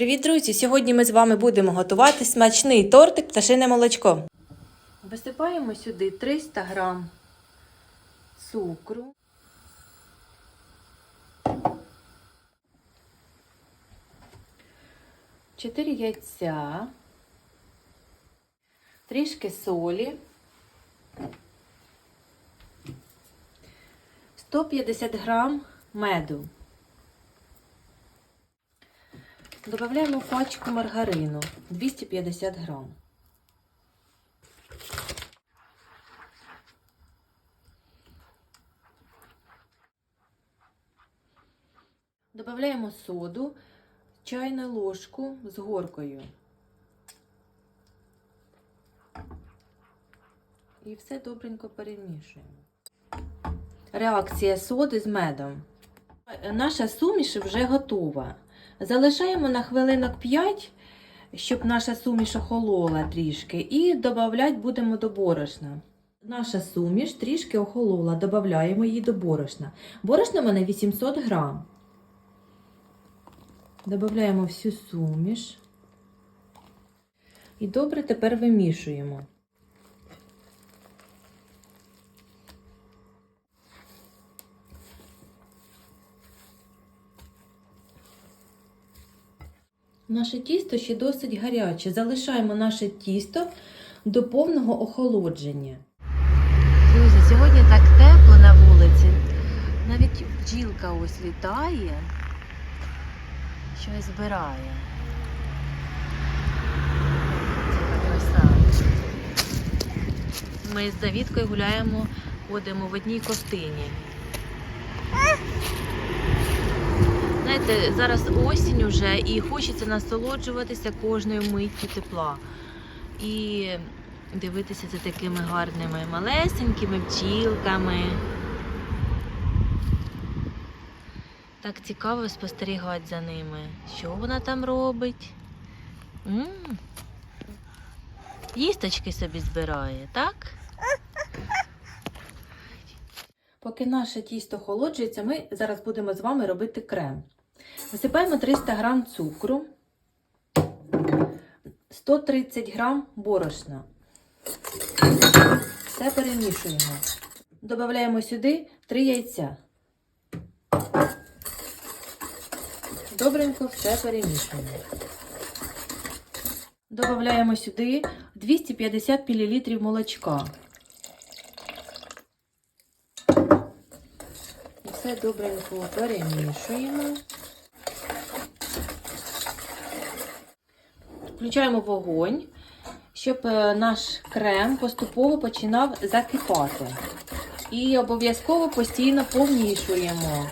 Привіт, друзі! Сьогодні ми з вами будемо готувати смачний тортик пташине молочко. Висипаємо сюди 300 грам цукру. Чотири яйця, трішки солі, 150 грам меду. Добавляємо пачку маргарину 250 грам. Добавляємо соду, чайну ложку з горкою. І все добренько перемішуємо. Реакція соди з медом. Наша суміш вже готова. Залишаємо на хвилинок 5, щоб наша суміш охолола трішки, і додавати будемо до борошна. Наша суміш трішки охолола, додаємо її до борошна. Борошна в мене 800 грам. Додаємо всю суміш. І добре тепер вимішуємо. Наше тісто ще досить гаряче. Залишаємо наше тісто до повного охолодження. Друзі, сьогодні так тепло на вулиці. Навіть бджілка ось літає, щось збирає. Ми з Давідкою гуляємо, ходимо в одній ковтині. Знаєте, зараз осінь уже і хочеться насолоджуватися кожною миттю тепла. І дивитися за такими гарними малесенькими бджілками. Так цікаво спостерігати за ними. Що вона там робить? м Їсточки собі збирає, так? Поки наше тісто холоджується, ми зараз будемо з вами робити крем. Висипаємо 300 г цукру, 130 г борошна. Все перемішуємо. Додаємо сюди 3 яйця. Добренько все перемішуємо. Додаємо сюди 250 мл молочка. Все добренько перемішуємо. Включаємо вогонь, щоб е, наш крем поступово починав закипати. І обов'язково постійно помішуємо.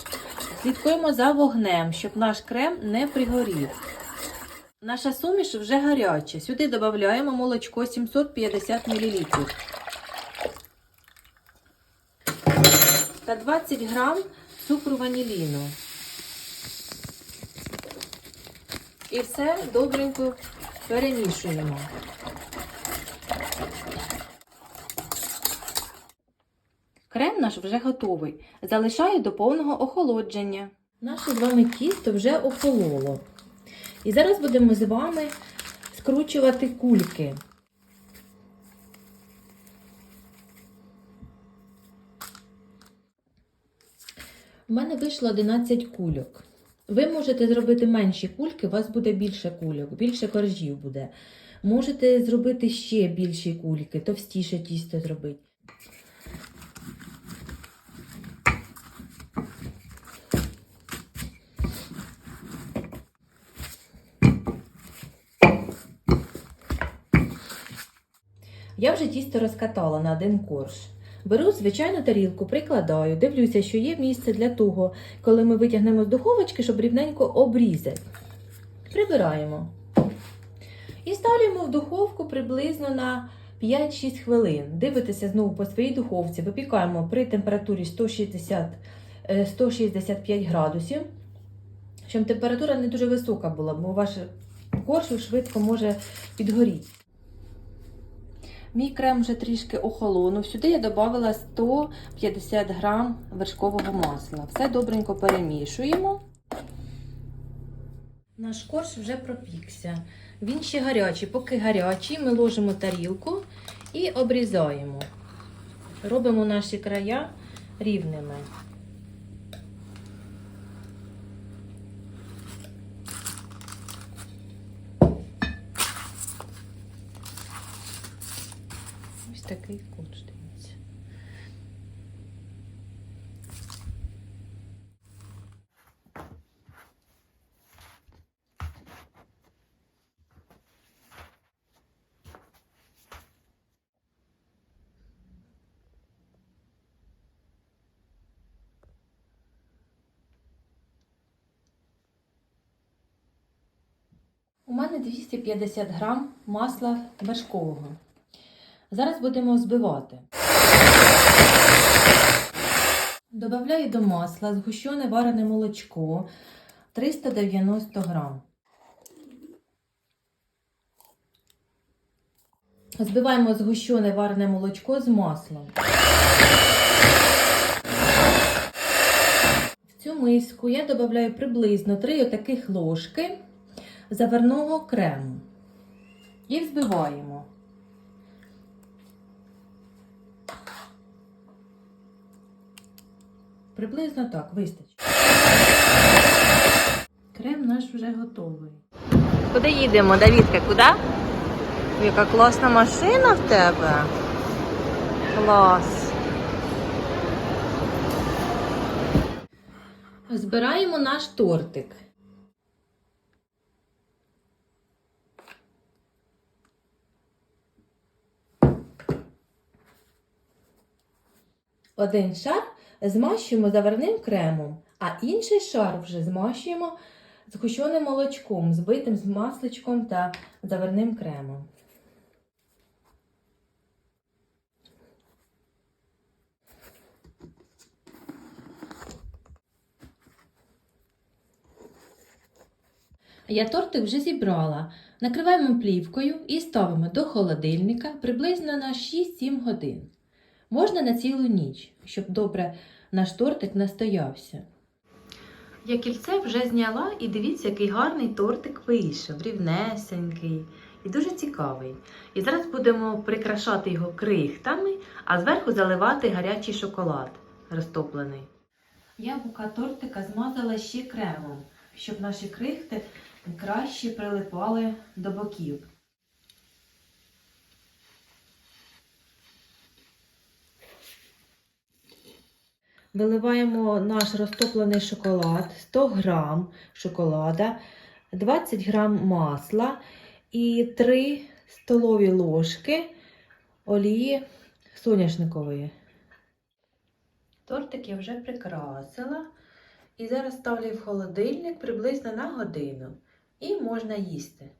Слідкуємо за вогнем, щоб наш крем не пригорів. Наша суміш вже гаряча. Сюди додаємо молочко 750 мл. Та 20 грам цукру ваніліну. І все добренько перемішуємо. Крем наш вже готовий. Залишаю до повного охолодження. Наше з вами тісто вже охололо. І зараз будемо з вами скручувати кульки. У мене вийшло 11 кульок. Ви можете зробити менші кульки, у вас буде більше кульок, більше коржів буде. Можете зробити ще більші кульки, товстіше тісто зробити. Я вже тісто розкатала на один корж. Беру звичайну тарілку, прикладаю, дивлюся, що є місце для того, коли ми витягнемо з духовочки, щоб рівненько обрізати. Прибираємо. І ставлюємо в духовку приблизно на 5-6 хвилин. Дивитеся знову по своїй духовці. Випікаємо при температурі 160, е, 165 градусів. Щоб температура не дуже висока була, бо ваш корж швидко може підгоріти. Мій крем вже трішки охолонув. Сюди я додала 150 грам вершкового масла. Все добренько перемішуємо. Наш корж вже пропікся. Він ще гарячий. Поки гарячий, ми ложимо тарілку і обрізаємо. Робимо наші края рівними. Ось такий корж дивіться. У мене 250 грам масла вершкового. Зараз будемо збивати. Добавляю до масла згущене варене молочко 390 грам. Збиваємо згущене варене молочко з маслом. В цю миску я додаю приблизно 3 отаких ложки заварного крему і взбиваємо. Приблизно так, вистачить. Крем наш вже готовий. Куди їдемо, Давідка? Куди? Яка класна машина в тебе. Клас. Збираємо наш тортик. Один шар змащуємо заварним кремом, а інший шар вже змащуємо згущеним молочком, збитим з масличком та заварним кремом. Я тортик вже зібрала. Накриваємо плівкою і ставимо до холодильника приблизно на 6-7 годин. Можна на цілу ніч, щоб добре наш тортик настоявся. Я кільце вже зняла і дивіться, який гарний тортик вийшов, рівнесенький і дуже цікавий. І зараз будемо прикрашати його крихтами, а зверху заливати гарячий шоколад розтоплений. Яблука тортика змазала ще кремом, щоб наші крихти краще прилипали до боків. Виливаємо наш розтоплений шоколад, 100 грам шоколада, 20 грам масла і 3 столові ложки олії соняшникової. Тортик я вже прикрасила і зараз ставлю в холодильник приблизно на годину і можна їсти.